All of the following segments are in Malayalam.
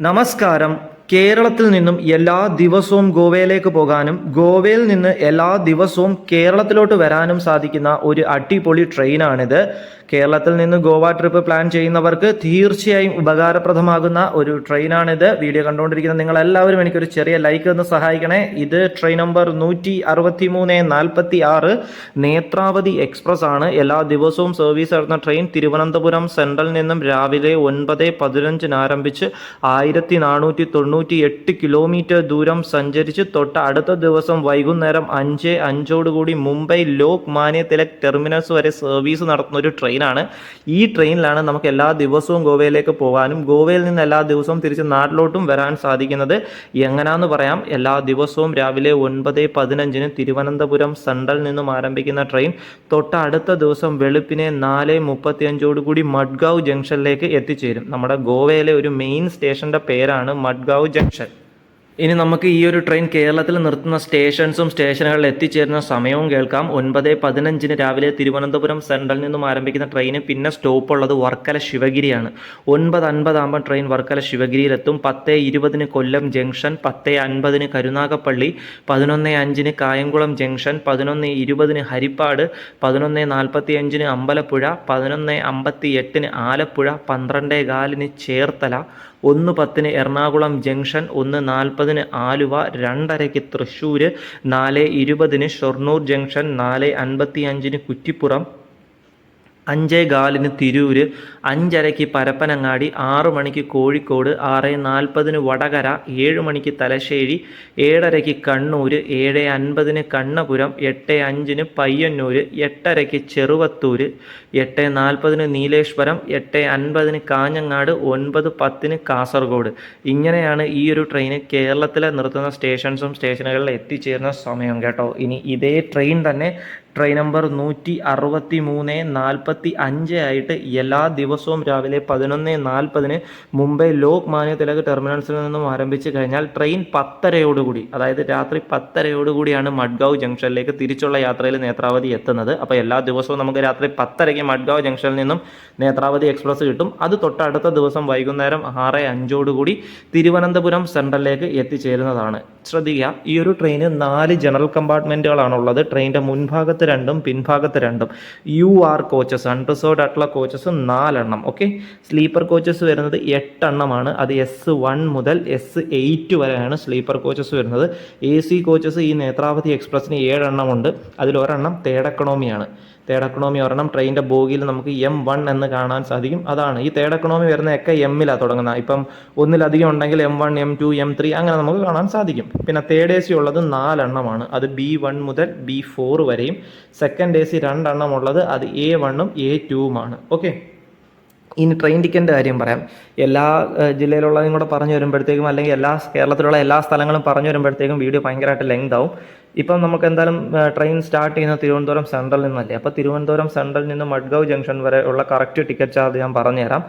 नमस्कारम കേരളത്തിൽ നിന്നും എല്ലാ ദിവസവും ഗോവയിലേക്ക് പോകാനും ഗോവയിൽ നിന്ന് എല്ലാ ദിവസവും കേരളത്തിലോട്ട് വരാനും സാധിക്കുന്ന ഒരു അടിപൊളി ട്രെയിനാണിത്. കേരളത്തിൽ നിന്ന് ഗോവ ട്രിപ്പ് പ്ലാൻ ചെയ്യുന്നവർക്ക് തീർച്ചയായും ഉപകാരപ്രദമാകുന്ന ഒരു ട്രെയിനാണിത്. വീഡിയോ കണ്ടുകൊണ്ടിരിക്കുന്ന നിങ്ങൾ എല്ലാവരും എനിക്കൊരു ചെറിയ ലൈക്ക് ഒന്ന് സഹായിക്കണേ. ഇത് ട്രെയിൻ നമ്പർ നൂറ്റി അറുപത്തി മൂന്ന് നാൽപ്പത്തി ആറ് നേത്രാവതി എക്സ്പ്രസ് ആണ്. എല്ലാ ദിവസവും സർവീസ് നടത്തുന്ന ട്രെയിൻ തിരുവനന്തപുരം സെൻട്രൽ നിന്നും രാവിലെ ഒൻപത് പതിനഞ്ചിന് ആരംഭിച്ച് ആയിരത്തി നാനൂറ്റി തൊണ്ണൂറ്റി എട്ട് കിലോമീറ്റർ ദൂരം സഞ്ചരിച്ച് തൊട്ട് അടുത്ത ദിവസം വൈകുന്നേരം അഞ്ച് അഞ്ചോടുകൂടി മുംബൈ ലോക് മാന്യ തിലക് ടെർമിനൽസ് വരെ സർവീസ് നടത്തുന്ന ഒരു ട്രെയിനാണ് ഈ ട്രെയിനിലാണ് നമുക്ക് എല്ലാ ദിവസവും ഗോവയിലേക്ക് പോകാനും ഗോവയിൽ നിന്ന് എല്ലാ ദിവസവും തിരിച്ച് നാട്ടിലോട്ടും വരാൻ സാധിക്കുന്നത്. എങ്ങനെയാന്ന് പറയാം എല്ലാ ദിവസവും രാവിലെ ഒൻപത് പതിനഞ്ചിന് തിരുവനന്തപുരം സെൻട്രൽ നിന്നും ആരംഭിക്കുന്ന ട്രെയിൻ തൊട്ട് അടുത്ത ദിവസം വെളുപ്പിനെ നാല് മുപ്പത്തിയഞ്ചോടുകൂടി മഡ്ഗാവ് ജംഗ്ഷനിലേക്ക് എത്തിച്ചേരും. നമ്മുടെ ഗോവയിലെ ഒരു മെയിൻ സ്റ്റേഷന്റെ പേരാണ് മഡ്ഗാവ് ജംഗ്ഷൻ. ഇനി നമുക്ക് ഈ ഒരു ട്രെയിൻ കേരളത്തിൽ നിർത്തുന്ന സ്റ്റേഷൻസും സ്റ്റേഷനുകളിൽ എത്തിച്ചേരുന്ന സമയവും കേൾക്കാം. ഒൻപത് പതിനഞ്ചിന് രാവിലെ തിരുവനന്തപുരം സെൻട്രലിൽ നിന്നും ആരംഭിക്കുന്ന ട്രെയിന് പിന്നെ സ്റ്റോപ്പ് ഉള്ളത് വർക്കല ശിവഗിരിയാണ്. ഒൻപത് അൻപതാകുമ്പോൾ ട്രെയിൻ വർക്കല ശിവഗിരിയിലെത്തും. പത്ത് ഇരുപതിന് കൊല്ലം ജംഗ്ഷൻ പത്ത് അൻപതിന് കരുനാഗപ്പള്ളി പതിനൊന്ന് അഞ്ചിന് കായംകുളം ജംഗ്ഷൻ പതിനൊന്ന് ഇരുപതിന് ഹരിപ്പാട് പതിനൊന്ന് നാൽപ്പത്തി അഞ്ചിന് അമ്പലപ്പുഴ പതിനൊന്ന് അമ്പത്തി എട്ടിന് ആലപ്പുഴ പന്ത്രണ്ട് കാലിന് ചേർത്തല ഒന്ന് പത്തിന് എറണാകുളം ജംഗ്ഷൻ ഒന്ന് നാൽപ്പതിന് ആലുവ രണ്ടരയ്ക്ക് തൃശ്ശൂർ നാല് ഇരുപതിന് ഷൊർണൂർ ജംഗ്ഷൻ നാല് അൻപത്തി അഞ്ചിന് കുറ്റിപ്പുറം അഞ്ചേ കാലിന് തിരൂര് അഞ്ചരയ്ക്ക് പരപ്പനങ്ങാടി ആറ് മണിക്ക് കോഴിക്കോട് ആറ് നാൽപ്പതിന് വടകര ഏഴ് മണിക്ക് തലശ്ശേരി ഏഴരയ്ക്ക് കണ്ണൂർ ഏഴ് അൻപതിന് കണ്ണപുരം എട്ട് അഞ്ചിന് പയ്യന്നൂർ എട്ടരയ്ക്ക് ചെറുവത്തൂർ എട്ട് നാൽപ്പതിന് നീലേശ്വരം എട്ട് അൻപതിന് കാഞ്ഞങ്ങാട് ഒൻപത് പത്തിന് കാസർഗോഡ്. ഇങ്ങനെയാണ് ഈ ഒരു ട്രെയിന് കേരളത്തിലെ നിർത്തുന്ന സ്റ്റേഷൻസും സ്റ്റേഷനുകളിൽ എത്തിച്ചേരുന്ന സമയം കേട്ടോ. ഇനി ഇതേ ട്രെയിൻ തന്നെ ട്രെയിൻ നമ്പർ നൂറ്റി അറുപത്തി മൂന്ന് നാൽപ്പത്തി അഞ്ച് ആയിട്ട് എല്ലാ ദിവസവും രാവിലെ പതിനൊന്ന് നാൽപ്പതിന് മുംബൈ ലോക് മാന്യ തിലക് ടെർമിനൽസിൽ നിന്നും ആരംഭിച്ച് കഴിഞ്ഞാൽ ട്രെയിൻ പത്തരയോടുകൂടി അതായത് രാത്രി പത്തരയോടുകൂടിയാണ് മഡ്ഗാവ് ജംഗ്ഷനിലേക്ക് തിരിച്ചുള്ള യാത്രയിൽ നേത്രാവതി എത്തുന്നത്. അപ്പോൾ എല്ലാ ദിവസവും നമുക്ക് രാത്രി പത്തരയ്ക്ക് മഡ്ഗാവ് ജംഗ്ഷനിൽ നിന്നും നേത്രാവതി എക്സ്പ്രസ് കിട്ടും. അത് തൊട്ടടുത്ത ദിവസം വൈകുന്നേരം ആറ് അഞ്ചോടുകൂടി തിരുവനന്തപുരം സെൻട്രലിലേക്ക് എത്തിച്ചേരുന്നതാണ്. ശ്രദ്ധിക്കുക. ഈ ഒരു ട്രെയിന് നാല് ജനറൽ കമ്പാർട്ട്മെന്റുകളാണുള്ളത് ട്രെയിനിന്റെ മുൻഭാഗത്ത് രണ്ടും പിൻഭാഗത്ത് രണ്ടും. യു ആർ കോച്ചസ് അൺറിസർവ്ഡ് ആയിട്ടുള്ള കോച്ചസ് നാലെണ്ണം ഓക്കെ സ്ലീപ്പർ കോച്ചസ് വരുന്നത് എട്ടെണ്ണമാണ്. അത് എസ് വൺ മുതൽ എസ് എയ്റ്റ് വരെയാണ് സ്ലീപ്പർ കോച്ചസ് വരുന്നത്. എ സി കോച്ചസ് ഈ നേത്രാവതി എക്സ്പ്രസ്സിന് ഏഴെണ്ണമുണ്ട്. അതിൽ ഒരെണ്ണം തേർഡ് എക്കണോമിയാണ് തേർഡ് എക്കണോമി ഒരെണ്ണം ട്രെയിനിന്റെ ബോഗിയിൽ നമുക്ക് എം വൺ എന്ന് കാണാൻ സാധിക്കും. അതാണ്. ഈ തേർഡ് എക്കണോമി വരുന്നതൊക്കെ എമ്മിലാണ് തുടങ്ങുന്നത്. ഇപ്പം ഒന്നിലധികം ഉണ്ടെങ്കിൽ M one M two M three അങ്ങനെ നമുക്ക് കാണാൻ സാധിക്കും. പിന്നെ തേർഡ് എ സി ഉള്ളത് നാലെണ്ണമാണ്. അത് ബി വൺ മുതൽ ബി ഫോർ വരെയും. സെക്കൻഡ് എ സി രണ്ടെണ്ണം ഉള്ളത് അത് എ വണ്ണും എ ടുവുമാണ് ഓക്കെ ഇനി ട്രെയിൻ ടിക്കറ്റിന്റെ കാര്യം പറയാം. എല്ലാ ജില്ലയിലുള്ളതും കൂടെ പറഞ്ഞു വരുമ്പോഴത്തേക്കും അല്ലെങ്കിൽ എല്ലാ കേരളത്തിലുള്ള എല്ലാ സ്ഥലങ്ങളും പറഞ്ഞു വരുമ്പോഴത്തേക്കും വീഡിയോ ഭയങ്കരമായിട്ട് ലെങ്ത് ആവും. ഇപ്പം നമുക്ക് എന്തായാലും ട്രെയിൻ സ്റ്റാർട്ട് ചെയ്യുന്നത് തിരുവനന്തപുരം സെൻട്രൽ നിന്നല്ലേ? അപ്പോൾ തിരുവനന്തപുരം സെൻട്രൽ നിന്ന് മഡ്ഗാവ് ജംഗ്ഷൻ വരെ ഉള്ള കറക്റ്റ് ടിക്കറ്റ് ചാർജ് ഞാൻ പറഞ്ഞുതരാം.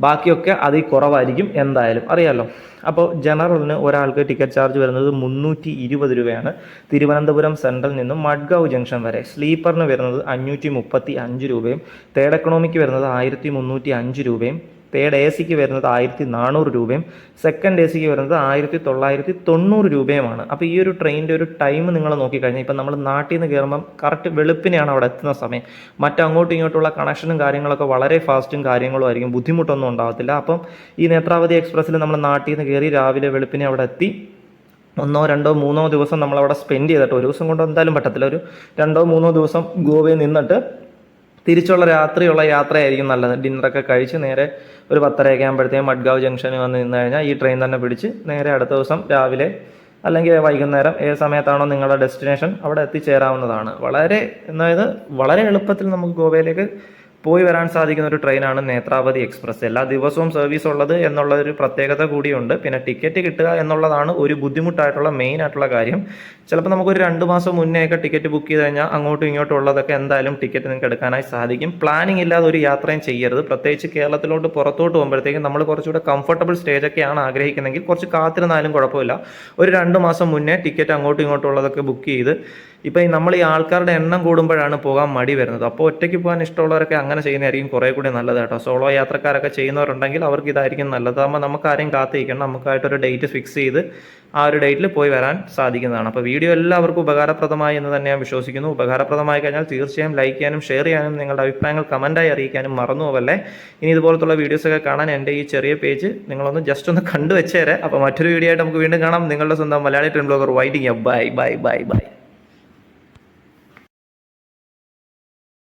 ബാക്കിയൊക്കെ അതിൽ കുറവായിരിക്കും എന്തായാലും. അറിയാമല്ലോ അപ്പോൾ ജനറലിന് ഒരാൾക്ക് ടിക്കറ്റ് ചാർജ് വരുന്നത് മുന്നൂറ്റി ഇരുപത് രൂപയാണ്. തിരുവനന്തപുരം സെൻട്രൽ നിന്നും മഡ്ഗാവ് ജംഗ്ഷൻ വരെ. സ്ലീപ്പറിന് വരുന്നത് അഞ്ഞൂറ്റി മുപ്പത്തി അഞ്ച് രൂപയും തേർഡ് എക്കണോമിക്ക് വരുന്നത് ആയിരത്തി മുന്നൂറ്റി അഞ്ച് രൂപയും തേർഡ് എ സിക്ക് വരുന്നത് ആയിരത്തി നാനൂറ് രൂപയും സെക്കൻഡ് എ സിക്ക് വരുന്നത് ആയിരത്തി തൊള്ളായിരത്തി തൊണ്ണൂറ് രൂപയുമാണ്. അപ്പോൾ ഈ ഒരു ട്രെയിനിന്റെ ഒരു ടൈം നിങ്ങൾ നോക്കിക്കഴിഞ്ഞാൽ ഇപ്പം നമ്മൾ നാട്ടിൽ നിന്ന് കയറുമ്പം കറക്റ്റ് വെളുപ്പിനെയാണ് അവിടെ എത്തുന്ന സമയം. മറ്റങ്ങോട്ടും ഇങ്ങോട്ടുള്ള കണക്ഷനും കാര്യങ്ങളൊക്കെ വളരെ ഫാസ്റ്റും കാര്യങ്ങളും ആയിരിക്കും. ബുദ്ധിമുട്ടൊന്നും ഉണ്ടാകത്തില്ല അപ്പം ഈ നേത്രാവതി എക്സ്പ്രസ്സിൽ നമ്മൾ നാട്ടിൽ നിന്ന് കയറി രാവിലെ വെളുപ്പിനെ അവിടെ എത്തി. ഒന്നോ രണ്ടോ മൂന്നോ ദിവസം നമ്മൾ അവിടെ സ്പെൻഡ് ചെയ്തിട്ട് ഒരു ദിവസം കൊണ്ട് എന്തായാലും പറ്റത്തില്ല. ഒരു രണ്ടോ മൂന്നോ ദിവസം ഗോവയിൽ നിന്നിട്ട് തിരിച്ചുള്ള രാത്രിയുള്ള യാത്രയായിരിക്കും നല്ലത്. ഡിന്നറൊക്കെ കഴിച്ച് നേരെ ഒരു പത്തരയൊക്കെ ആകുമ്പോഴത്തേക്കും മഡ്ഗാവ് ജംഗ്ഷനിൽ വന്ന് നിന്ന് കഴിഞ്ഞാൽ ഈ ട്രെയിൻ തന്നെ പിടിച്ച് നേരെ അടുത്ത ദിവസം രാവിലെ അല്ലെങ്കിൽ വൈകുന്നേരം ഏത് സമയത്താണോ നിങ്ങളുടെ ഡെസ്റ്റിനേഷൻ അവിടെ എത്തിച്ചേരാവുന്നതാണ്. വളരെ അതായത് വളരെ എളുപ്പത്തിൽ നമുക്ക് ഗോവയിലേക്ക് പോയി വരാൻ സാധിക്കുന്ന ഒരു ട്രെയിനാണ് നേത്രാവതി എക്സ്പ്രസ്. എല്ലാ ദിവസവും സർവീസ് ഉള്ളത് എന്നുള്ള ഒരു പ്രത്യേകത കൂടിയുണ്ട്. പിന്നെ ടിക്കറ്റ് കിട്ടുക എന്നുള്ളതാണ് ഒരു ബുദ്ധിമുട്ടായിട്ടുള്ള മെയിൻ ആയിട്ടുള്ള കാര്യം. ചിലപ്പോൾ നമുക്കൊരു രണ്ട് മാസം മുന്നേ ഒക്കെ ടിക്കറ്റ് ബുക്ക് ചെയ്ത് കഴിഞ്ഞാൽ അങ്ങോട്ടും ഇങ്ങോട്ടും ഉള്ളതൊക്കെ എന്തായാലും ടിക്കറ്റ് നിങ്ങൾക്ക് എടുക്കാനായി സാധിക്കും. പ്ലാനിങ് ഇല്ലാതെ ഒരു യാത്രയും ചെയ്യരുത്. പ്രത്യേകിച്ച് കേരളത്തിലോട്ട് പുറത്തോട്ട് പോകുമ്പോഴത്തേക്കും നമ്മൾ കുറച്ചുകൂടെ കംഫർട്ടബിൾ സ്റ്റേജ് ഒക്കെയാണ് ആഗ്രഹിക്കുന്നതെങ്കിൽ കുറച്ച് കാത്തിരുന്നാലും കുഴപ്പമില്ല. ഒരു രണ്ട് മാസം മുന്നേ ടിക്കറ്റ് അങ്ങോട്ടും ഇങ്ങോട്ടും ഉള്ളതൊക്കെ ബുക്ക് ചെയ്ത് ഇപ്പോൾ ഈ നമ്മൾ ഈ ആൾക്കാരുടെ എണ്ണം കൂടുമ്പോഴാണ് പോകാൻ മടി വരുന്നത്. അപ്പോൾ ഒറ്റയ്ക്ക് പോകാൻ ഇഷ്ടമുള്ളവരൊക്കെ അങ്ങനെ ചെയ്യുന്നതായിരിക്കും കുറേ കൂടി നല്ലത് കേട്ടോ. സോളോ യാത്രക്കാരൊക്കെ ചെയ്യുന്നവരുണ്ടെങ്കിൽ അവർക്ക് ഇതായിരിക്കും നല്ലത്. അപ്പോൾ നമുക്ക് ആരെയും കാത്തിരിക്കണം നമുക്കായിട്ടൊരു ഡേറ്റ് ഫിക്സ് ചെയ്ത് ആ ഒരു ഡേറ്റിൽ പോയി വരാൻ സാധിക്കുന്നതാണ്. അപ്പോൾ വീഡിയോ എല്ലാവർക്കും ഉപകാരപ്രദമായി എന്ന് തന്നെ ഞാൻ വിശ്വസിക്കുന്നു. ഉപകാരപ്രദമായി കഴിഞ്ഞാൽ തീർച്ചയായും ലൈക്ക് ചെയ്യാനും ഷെയർ ചെയ്യാനും നിങ്ങളുടെ അഭിപ്രായങ്ങൾ കമന്റായി അറിയിക്കാനും മറന്നു പോവല്ലേ. ഇനി ഇതുപോലത്തുള്ള വീഡിയോസൊക്കെ കാണാൻ എന്റെ ഈ ചെറിയ പേജ് നിങ്ങളൊന്ന് ജസ്റ്റ് ഒന്ന് കണ്ടുവച്ചേരെ. അപ്പോൾ മറ്റൊരു വീഡിയോ ആയിട്ട് നമുക്ക് വീണ്ടും കാണാം. നിങ്ങളുടെ സ്വന്തം Malayali train blogger waiting bye bye bye bye.